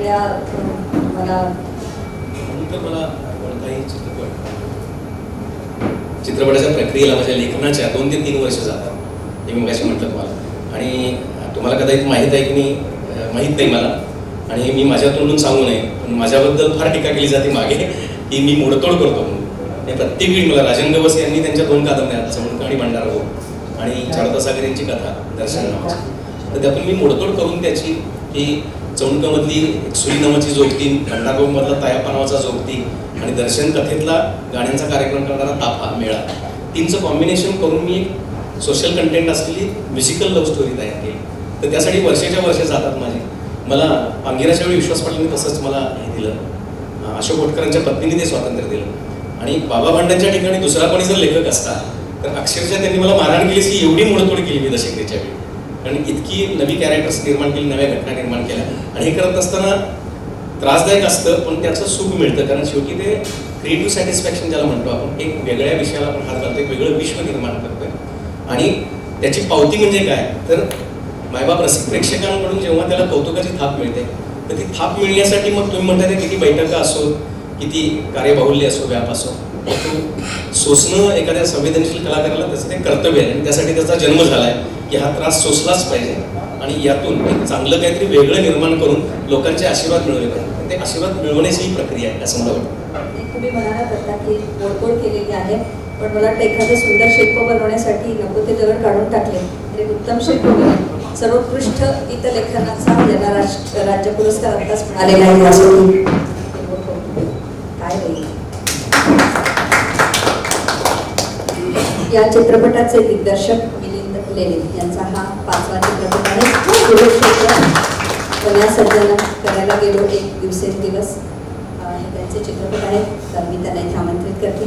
वेगळ्या मला म्हणून तर मला चित्रपट. चित्रपटाच्या प्रक्रियेला माझ्या लेखनाच्या दोन ते तीन वर्ष जातात. हे मी मगाशी म्हटलं तुम्हाला. आणि तुम्हाला कदाचित माहीत आहे की नाही माहीत नाही मला. आणि मी माझ्या तोंडून सांगू नये पण माझ्याबद्दल फार टीका केली जाते मागे की मी मोडतोड करतो म्हणून. प्रत्येक वेळी मला राजन गवस यांनी त्यांच्या दोन कादंबऱ्या चमणका आणि भांडारा हो आणि चारुता सागर यांची कथा दर्शन नावाची. तर त्यातून मी मोडतोड करून त्याची की चौंडकमधली एक सुई नावाची जोगती भंडारगावमधला तायाप्पा नावाचा जोगती आणि दर्शन कथेतला गाण्यांचा कार्यक्रम करणारा ताफा मेळा. तीनचं कॉम्बिनेशन करून मी एक सोशल कंटेंट असलेली म्युझिकल लव्ह स्टोरी तयार केली. तर त्यासाठी वर्षाच्या वर्ष जातात माझे. मला पांगिराच्या वेळी विश्वास पाटलांनी तसंच मला हे दिलं. अशोक कोटकरांच्या पत्नीने ते स्वातंत्र्य दिलं. आणि बाबा भांड्यांच्या ठिकाणी दुसरा कोणी जर लेखक असता तर अक्षरशः त्यांनी मला मारहाण केली की एवढी मोडतोड केली मी दशकतेच्या वेळी. कारण इतकी नवी कॅरेक्टर्स निर्माण केली नव्या घटना निर्माण केल्या. आणि हे करत असताना त्रासदायक असतं पण त्याचं सुख मिळतं. कारण शेवटी ते क्रिएटिव्ह सॅटिस्फॅक्शन ज्याला म्हणतो आपण एक वेगळ्या विषयाला आपण हात घालतो एक वेगळं विश्व निर्माण करतोय. आणि त्याची पावती म्हणजे काय? तर मायबाप रसिक प्रेक्षकांकडून जेव्हा त्याला कौतुकाची थाप मिळते तर ती थाप मिळण्यासाठी मग तुम्ही म्हणता की किती बैठका असो किती कार्यबाहुल्य असो व्याप असो तो सोसणं एखाद्या संवेदनशील कलाकाराला त्याचं ते कर्तव्य आहे. आणि त्यासाठी त्याचा जन्म झालाय की हा त्रास सोसलाच पाहिजे. आणि यातून एक चांगलं काहीतरी वेगळं निर्माण करून लोकांचे आशीर्वाद मिळवले पाहिजे. ते आशीर्वाद मिळवण्याची ही प्रक्रिया आहे असं मला वाटतं. तुम्ही म्हणालात आता की ओळखोळ केलेली आहे. पण मला वाटतं एखादं सुंदर शिल्प बनवण्यासाठी नको ते दगड काढून टाकले. तर एक उत्तम शिल्प बनवले सर्वोत्कृष्ट इतर लेखनाचा यांना राष्ट्र राज्य पुरस्कार आत्ताच मिळालेला आहे. काय या चित्रपटाचे दिग्दर्शक मिलिंद लेले यांचा हा पाचवा चित्रपट आहे कुरुक्षेत्र करायला गेलो एक दिवसेंदिवस. आणि त्यांचे चित्रपट आहेत तर मी त्यांना इथे आमंत्रित करते.